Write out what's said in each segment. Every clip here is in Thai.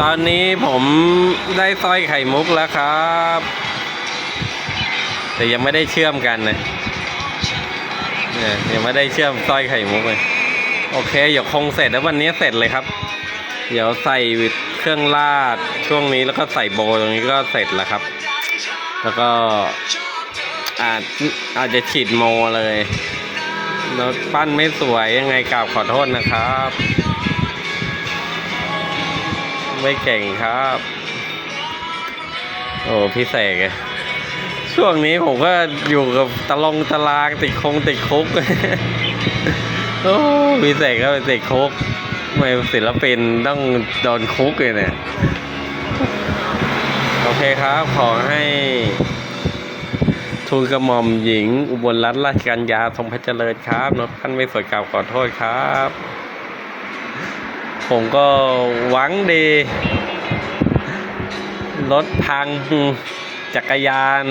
ตอนนี้ผมได้สร้อยไข่มุกแล้วครับ แต่ยังไม่ได้เชื่อมกันนะเนี่ยยังไม่ได้เชื่อมสร้อยไข่มุกเลยโอเคเดี๋ยวคงเสร็จแล้ววันนี้เสร็จเลยครับ เดี๋ยวใส่เครื่องราดช่วงนี้แล้วก็ใส่โบตรงนี้ก็เสร็จแล้วครับ แล้วก็อาจอาจจะฉีดโมเลยแล้วปั้นไม่สวยยังไงกราบขอโทษนะครับ ไม่เก่งครับ โอ้พี่เสกช่วงนี้ผมก็อยู่กับตะลงตารางติดคงติดคุกโอ้พี่เสกก็เป็นติดคุกทำไม่ศิลปินต้องโดนคุกเลยเนี่ย โอเคครับ ขอให้ทูลกระหม่อมหญิง อุบลรัตนราชกัญญาทรงพระเจริญครับนกท่านไม่สวยกล่าวขอโทษครับ ผมก็หวังดี รถพัง จักรยาน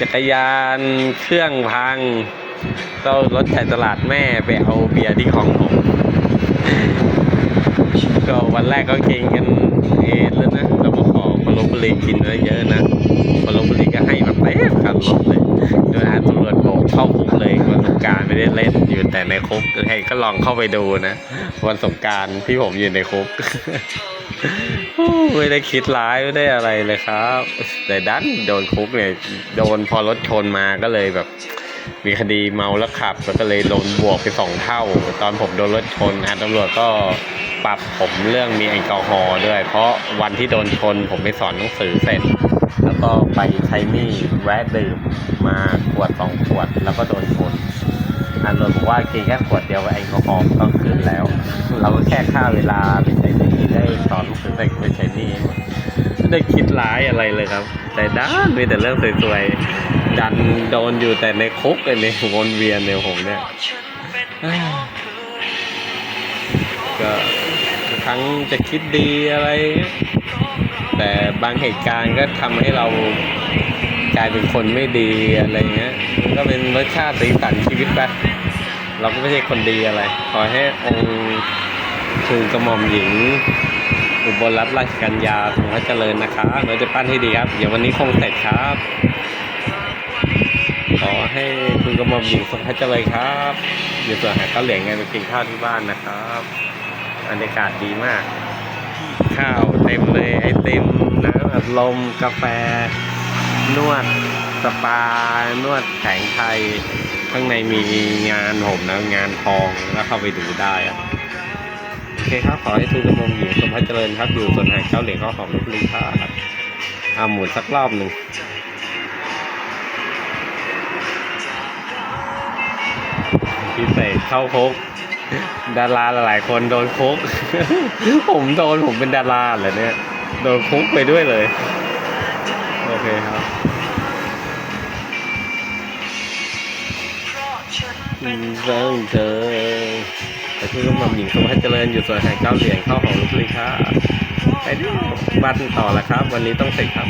จักรยานเครื่องพัง ก็รถจ่ายตลาดแม่ไปเอาเบียร์ที่ของผม ก็วันแรกก็กินกันเองแล้วนะเราก็ขอคนลบบุรีกินเยอะนะคนลบบุรีก็ให้แบบ การไม่ได้เล่นอยู่แต่ในคุกใครก็ลองเข้าไปดูนะ วันสงการที่ผมอยู่ในคุกไม่ได้คิดร้ายไม่ได้อะไรเลยครับ แต่ดันโดนคุกเนี่ยโดนพอรถชนมาก็เลยแบบ มีคดีเมาแล้วขับ แล้วก็เลยโดนบวกไปสองเท่า ตอนผมโดนรถชนอาตำรวจก็ปรับผมเรื่องมีแอลกอฮอล์ด้วย เพราะวันที่โดนชนผมไปสอนหนังสือเสร็จ แล้วก็ไปใช้หนี้แวะดื่มมาขวดสองขวดแล้วก็โดนชน อาตำรวจบอกว่ากินแค่ขวดเดียวแอลกอฮอล์ก็ขึ้นแล้ว เราก็แค่ค่าเวลาไปใช้หนี้ได้สอนหนังสือเสร็จไปใช้หนี้หมดไม่ได้คิดร้ายอะไรเลยครับ แต่ด้านมีแต่เรื่องสวยๆดันโดนอยู่แต่ในคุกเลยเนี่ยวนเวียนเนี่ยผมเนี่ยก็ทุกครั้งจะคิดดีอะไร แต่บางเหตุการณ์ก็ทำให้เรากลายเป็นคนไม่ดีอะไรเงี้ยมันก็เป็นรสชาติสีสันชีวิตไป เราก็ไม่ใช่คนดีอะไร ขอให้องค์ทูลกระหม่อมหญิง อุบลรัตนราชกัญญาทรงพระเจริญนะครับเราจะปั้นให้ดีครับ เดี๋ยววันนี้คงเสร็จครับ ขอให้คุณกระหม่อมหญิงทรงพระเจริญครับเดี๋ยวส่วนหาข้าวเหลียงไงไปกินข้าวที่บ้านนะครับบรรยากาศดีมาก ข้าวเต็มเลยไอเติมน้ำอัดลมกาแฟ นวดสปา นวดแผงไทย ข้างในมีงานผมนะงานทองแล้วเข้าไปดูได้อะโอเคครับขอให้ทุกกระหม่อมหญิงทรงพระเจริญครับอยู่ส่วนหางข้าเหลียงข้าวหอมลพบุรีครับอาหมุนสักรอบหนึ่งพิเศษเข้าคุกดาราหลายๆคนโดนคุก ผมโดนผมเป็นดาราเหรอเนี่ย โดนคุกไปด้วยเลย โอเคครับ เรื่องเธอแต่คือหม่มหญิงสมัยเจริญอยู่ส่วนแห่งเก้าเหรียญเข้าของลูกเลยครับไปดูบันต่อแล้วครับ วันนี้ต้องเสร็จครับ